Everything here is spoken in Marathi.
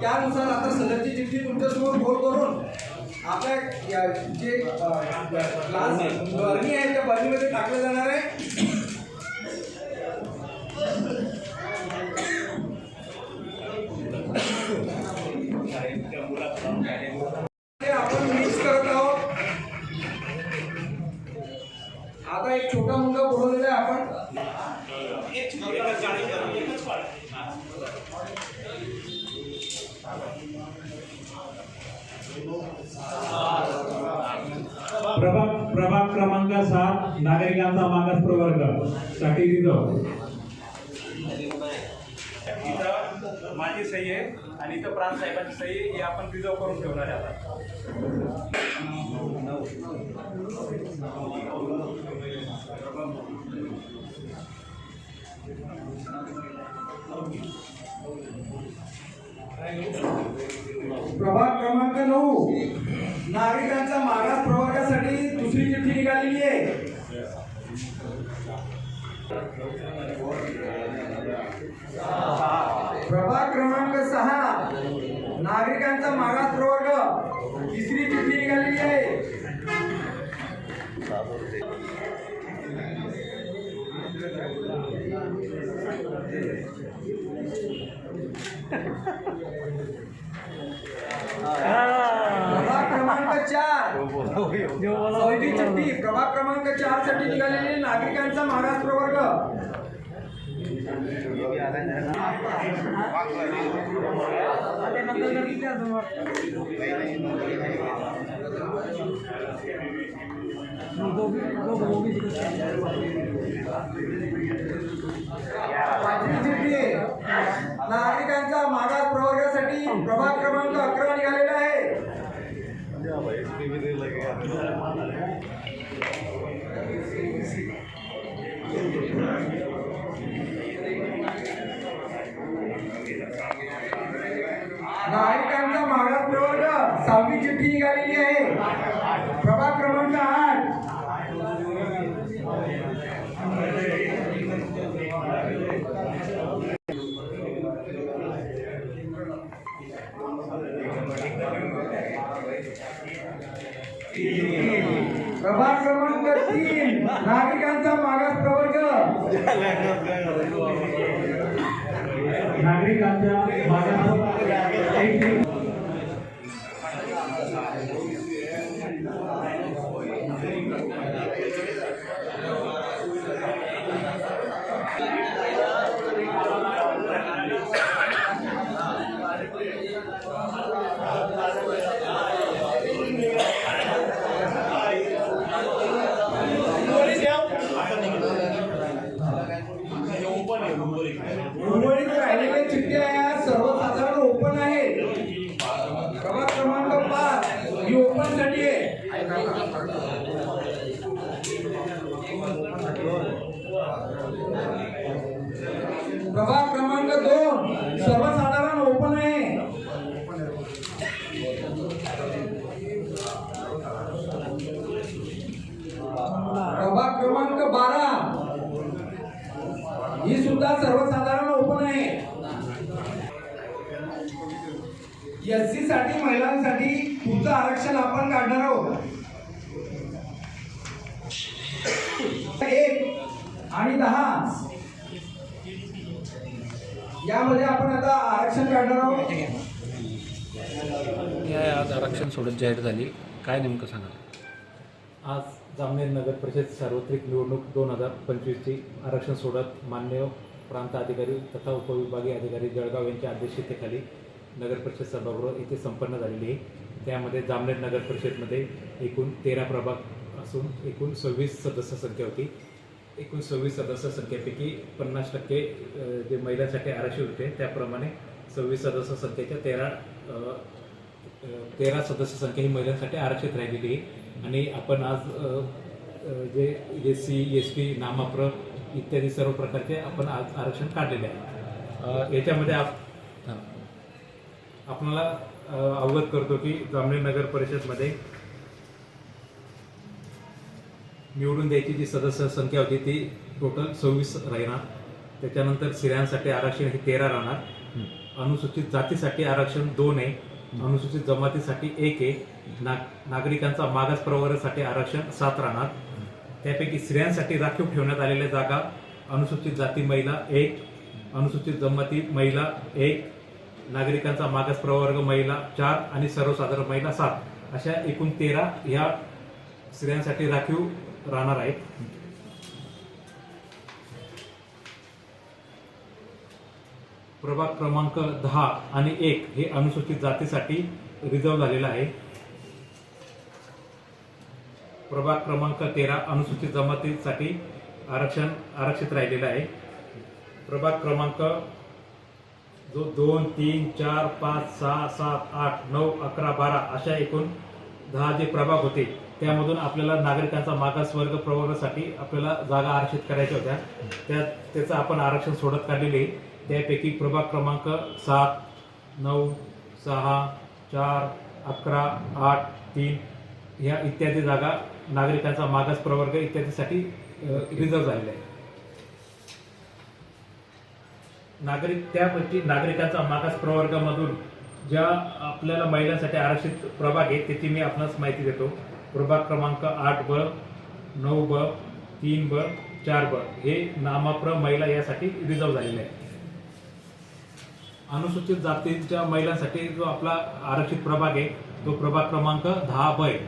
त्यानुसार आता सदरची चिठ्ठी तुमच्यासमोर गोल करून आपल्या या- जे ग्लास बरणी आहे त्या बरणीमध्ये टाकलं जाणार आहे. प्रभाग प्रभाग क्रमांक सात नागरिकांचा मागास प्रवर्ग साठी माझी सही आहे आणि इथं प्रांत साहेबांची सही ही आपण रिझर्व करून ठेवणार आहे आता प्रभाग क्रमांक नऊ. नागरिकांच्या मागास प्रभागासाठी दुसरी चिठ्ठी निघालेली आहे. प्रभाग क्रमांक सहा. नागरिकांचा मागास प्रवर्ग. तिसरी चिठ्ठी निघालेली आहे. प्रभाग क्रमांक चार सौदी चिठ्ठी प्रभाग क्रमांक चारसाठी निघालेले नागरिकांचा महाराष्ट्र प्रवर्ग नागरिकांचा मागास प्रवर्गासाठी प्रभाग क्रमांक अकरा निघालेला आहे नागरिकांचा मागास प्रवर्ग सहावी चिठ्ठी निघालेली आहे प्रभाग क्रमांक आठ प्रभाग क्रमांक तीन नागरिकांचा मागास प्रवर्ग. नागरिकांचा मागास एक उर्वरित राहिलेल्या चिठ्ठ्या या सर्वसाधारण ओपन आहे प्रभाग क्रमांक पाच ही ओपनसाठी आहे प्रभाग क्रमांक दोन. सर्वसाधारण ओपन आहे. प्रभाग क्रमांक बारा. ही सुद्धा सर्वसाधारण ओपन आहे. एस सी साठी महिलांसाठी पुढचं आरक्षण आपण काढणार आहोत. एक आणि दहा. यामध्ये आपण आता आरक्षण काढणार आहोत. काय आज आरक्षण सोडत जाहीर झाली. काय नेमकं सांगाल? आज जामनेर नगर परिषद सार्वत्रिक निवडणूक दोन हजार पंचवीसची आरक्षण सोडत मान्य प्रांत अधिकारी तथा उपविभागीय अधिकारी जळगाव यांच्या अध्यक्षतेखाली नगर परिषद सभागृह येथे संपन्न झालेली आहे. त्यामध्ये जामनेर नगर परिषदमध्ये एकूण तेरा प्रभाग असून एकूण सव्वीस सदस्य संख्या होती. एकूण सव्वीस सदस्य संख्येपैकी पन्नास टक्के जे महिलांसाठी आरक्षण होते त्याप्रमाणे सव्वीस सदस्य संख्येच्या तेरा तेरा सदस्य संख्या ही महिलांसाठी आरक्षित राहिलेली आहे. आणि आपण आज जे एस सी एस टी नामाप्र इत्यादी सर्व प्रकारचे आपण आज आरक्षण काढलेले आहे. याच्यामध्ये आप. आपणाला अवगत करतो की जामनेर नगर परिषदमध्ये निवडून द्यायची जी सदस्य संख्या होती ती टोटल सव्वीस राहणार. त्याच्यानंतर स्त्रियांसाठी आरक्षण हे तेरा राहणार. अनुसूचित जातीसाठी आरक्षण दोन आहे. अनुसूचित जमातीसाठी एक आहे. ना नागरिकांचा मागास प्रवर्गासाठी आरक्षण सात राहणार. त्यापैकी स्त्रियांसाठी राखीव ठेवण्यात आलेल्या जागा अनुसूचित जाती महिला एक अनुसूचित जमाती महिला एक नागरिकांचा मागास प्रवर्ग महिला चार आणि सर्वसाधारण महिला सात. अशा एकूण तेरा ह्या स्त्रियांसाठी राखीव राहणार आहेत. प्रभाग क्रमांक दहा आणि एक हे अनुसूचित जातीसाठी रिझर्व झालेलं आहे. प्रभाग क्रमांक तेरा अनुसूचित जमातीसाठी आरक्षण आरक्षित राहिलेलं आहे. प्रभाग क्रमांक जो दोन तीन चार पाच सहा सात आठ नऊ अकरा बारा अशा एकूण दहा जे प्रभाग होते त्यामधून आपल्याला नागरिकांचा मागासवर्ग प्रवर्गासाठी आपल्याला जागा आरक्षित करायच्या होत्या. त्या त्याचं आपण आरक्षण सोडत काढलेले त्यापैकी प्रभाग क्रमांक सात नऊ सहा चार अकरा आठ तीन ह्या इत्यादी जागा नागरिकांचा मागास प्रवर्ग इत्यादीसाठी रिझर्व झालेला आहे नागरिक त्यापैकी नागरिकांचा मागास प्रवर्गामधून ज्या आपल्याला महिलांसाठी आरक्षित प्रभाग आहे त्याची मी आपणास माहिती देतो. प्रभाग क्रमांक आठ ब नऊ ब तीन ब चार ब. हे नामप्र महिला यासाठी रिझर्व झालेले आहे अनुसूचित जातीच्या महिलांसाठी जो आपला आरक्षित प्रभाग आहे तो प्रभाग क्रमांक दहा ब आहे.